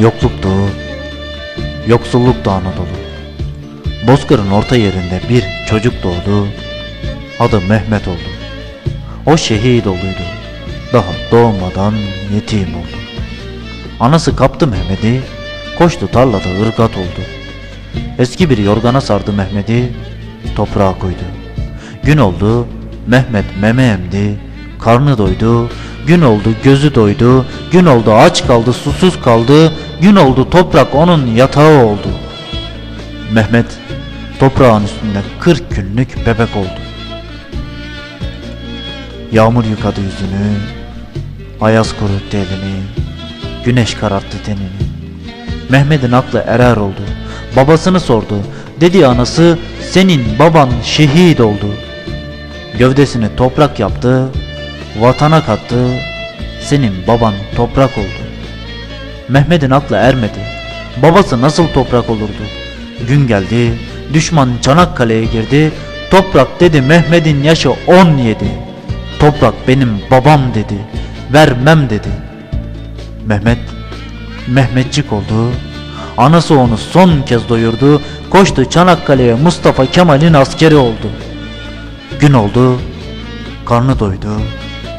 Yokluktu, yoksulluktu Anadolu. Bozkır'ın orta yerinde bir çocuk doğdu, adı Mehmet oldu. O şehit olduydu, daha doğmadan yetim oldu. Anası kaptı Mehmet'i, koştu tarlada ırgat oldu. Eski bir yorgana sardı Mehmet'i, toprağa koydu. Gün oldu, Mehmet meme emdi, karnı doydu, gün oldu gözü doydu, gün oldu aç kaldı susuz kaldı, gün oldu toprak onun yatağı oldu. Mehmet toprağın üstünde 40 günlük bebek oldu. Yağmur yıkadı yüzünü, ayaz kuruttu elini, güneş kararttı tenini. Mehmet'in aklı erer oldu. Babasını sordu. Dedi anası senin baban şehit oldu. Gövdesini toprak yaptı, vatana kattı. Senin baban toprak oldu. Mehmet'in aklı ermedi. Babası nasıl toprak olurdu? Gün geldi, düşman Çanakkale'ye girdi. Toprak dedi Mehmet'in yaşı 17. Toprak benim babam dedi. Vermem dedi. Mehmet Mehmetçik oldu. Anası onu son kez doyurdu. Koştu Çanakkale'ye Mustafa Kemal'in askeri oldu. Gün oldu. Karnı doydu.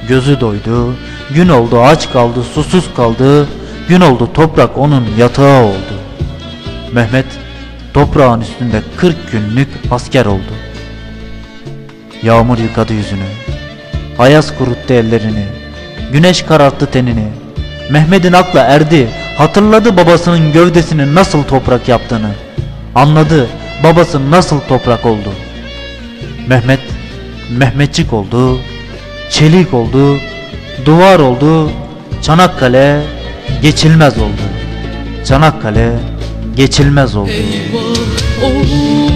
Gözü doydu. Gün oldu aç kaldı susuz kaldı. Gün oldu toprak onun yatağı oldu. Mehmet toprağın üstünde 40 günlük asker oldu. Yağmur yıkadı yüzünü. Ayaz kuruttu ellerini. Güneş kararttı tenini. Mehmet'in akla erdi. Hatırladı babasının gövdesini nasıl toprak yaptığını. Anladı babası nasıl toprak oldu. Mehmet Mehmetçik oldu. Çelik oldu. Duvar oldu. Çanakkale geçilmez oldu. Çanakkale geçilmez oldu. Eyvah oğlum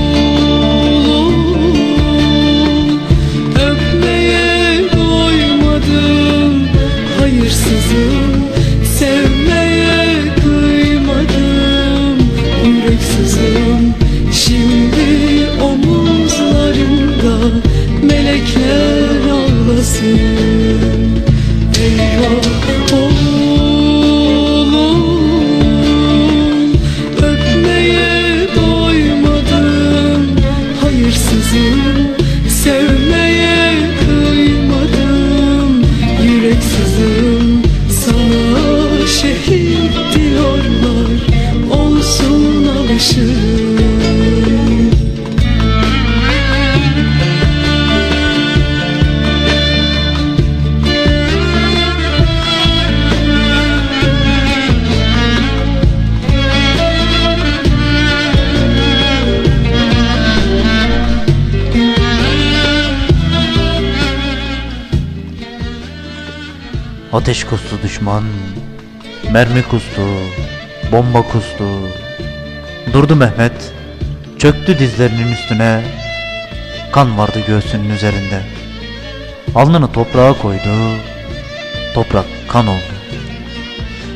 room Ateş kustu düşman, mermi kustu, bomba kustu. Durdu Mehmet, çöktü dizlerinin üstüne, kan vardı göğsünün üzerinde. Alnını toprağa koydu, toprak kan oldu.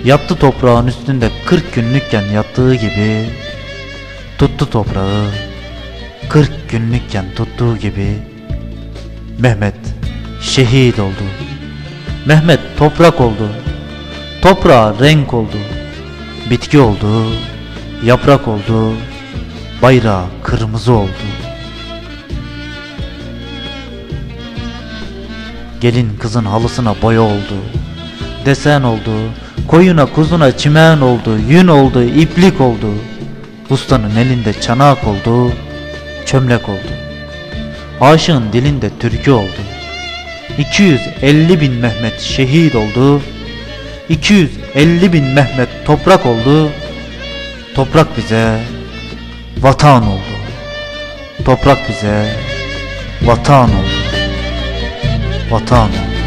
Yattı toprağın üstünde 40 günlükken yattığı gibi, tuttu toprağı, 40 günlükken tuttuğu gibi, Mehmet şehit oldu. Mehmet toprak oldu. Toprağa renk oldu. Bitki oldu. Yaprak oldu. Bayrağı kırmızı oldu. Gelin kızın halısına boya oldu. Desen oldu. Koyuna kuzuna çimen oldu. Yün oldu. iplik oldu. Ustanın elinde çanak oldu. Çömlek oldu. Aşığın dilinde türkü oldu. 250 bin Mehmet şehit oldu. 250 bin Mehmet toprak oldu. Toprak bize vatan oldu. Toprak bize vatan oldu. Vatan oldu